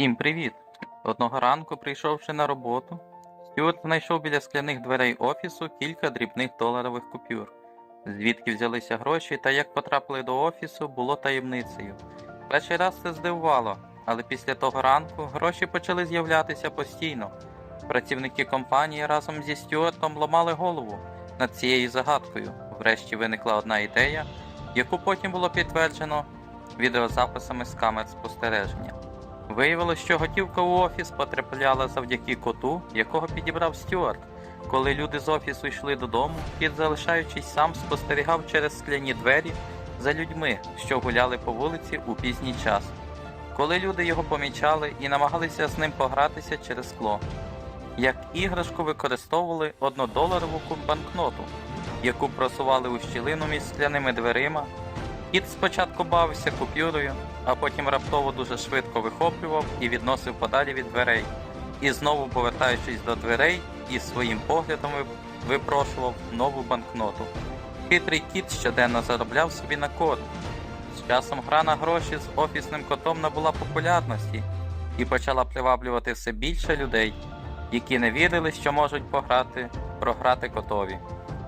Всім привіт! Одного ранку, прийшовши на роботу, Стюарт знайшов біля скляних дверей офісу кілька дрібних доларових купюр. Звідки взялися гроші та як потрапили до офісу, було таємницею. Перший раз це здивувало, але після того ранку гроші почали з'являтися постійно. Працівники компанії разом зі Стюартом ламали голову над цією загадкою. Врешті виникла одна ідея, яку потім було підтверджено відеозаписами з камер спостереження. Виявилось, що готівка у офіс потрапляла завдяки коту, якого підібрав Стюарт. Коли люди з офісу йшли додому, кіт, залишаючись сам, спостерігав через скляні двері за людьми, що гуляли по вулиці у пізній час. Коли люди його помічали і намагалися з ним погратися через скло. Як іграшку використовували однодоларову банкноту, яку просували у щілину між скляними дверима Кіт спочатку бавився купюрою, а потім раптово дуже швидко вихоплював і відносив подалі від дверей. І знову, повертаючись до дверей, із своїм поглядом випрошував нову банкноту. Хитрий кіт щоденно заробляв собі на код. З часом гра на гроші з офісним котом набула популярності і почала приваблювати все більше людей, які не вірили, що можуть пограти, програти котові.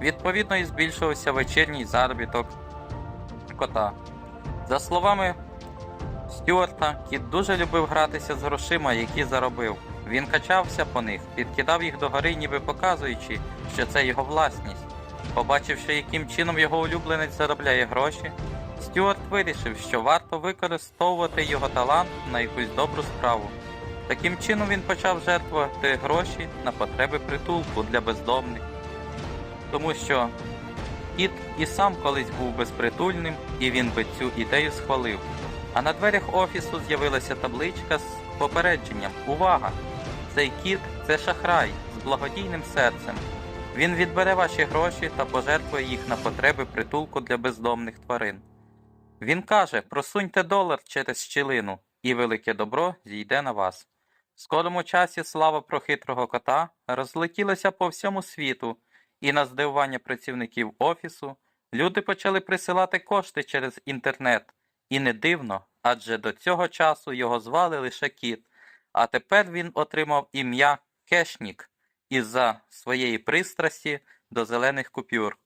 Відповідно, і збільшувався вечірній заробіток кота. За словами Стюарта, кіт дуже любив гратися з грошима, які заробив. Він качався по них, підкидав їх догори, ніби показуючи, що це його власність. Побачивши, яким чином його улюбленець заробляє гроші, Стюарт вирішив, що варто використовувати його талант на якусь добру справу. Таким чином він почав жертвувати гроші на потреби притулку для бездомних. Тому що Кіт і сам колись був безпритульним, і він би цю ідею схвалив. А на дверях офісу з'явилася табличка з попередженням Увага! Цей кіт це шахрай з благодійним серцем. Він відбере ваші гроші та пожертвує їх на потреби притулку для бездомних тварин. Він каже: просуньте долар через щілину, і велике добро зійде на вас. В скорому часі слава про хитрого кота розлетілася по всьому світу. І на здивування працівників офісу люди почали присилати кошти через інтернет. І не дивно, адже до цього часу його звали лише кіт, а тепер він отримав ім'я Кешнік із-за своєї пристрасті до зелених купюр.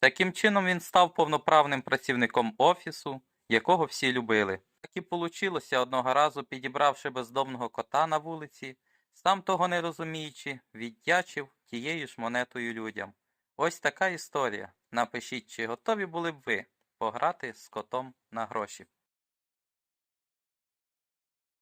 Таким чином він став повноправним працівником офісу, якого всі любили. Так і получилося одного разу, підібравши бездомного кота на вулиці, сам того не розуміючи, віддячив тією ж монетою людям. Ось така історія. Напишіть, чи готові були б ви пограти з котом на гроші.